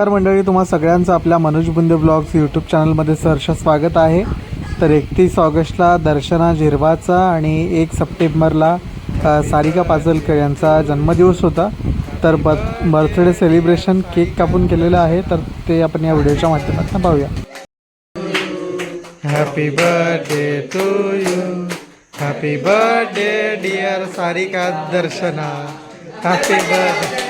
नमस्कार मंडळी तुम्हा सगळ्यांचं आपल्या मनोज बुंदे ब्लॉग्स यूट्यूब चॅनलमध्ये सहर्ष स्वागत आहे. तर एकतीस ऑगस्टला दर्शना झिरवाचा आणि एक सप्टेंबरला सारिका पाचलकर यांचा जन्मदिवस होता. तर ब बर्थडे सेलिब्रेशन केक कापून केलेलं आहे. तर ते आपण या व्हिडिओच्या माध्यमातून पाहूया. Happy birthday to you happy birthday dear Sarika Darshana. Happy birthday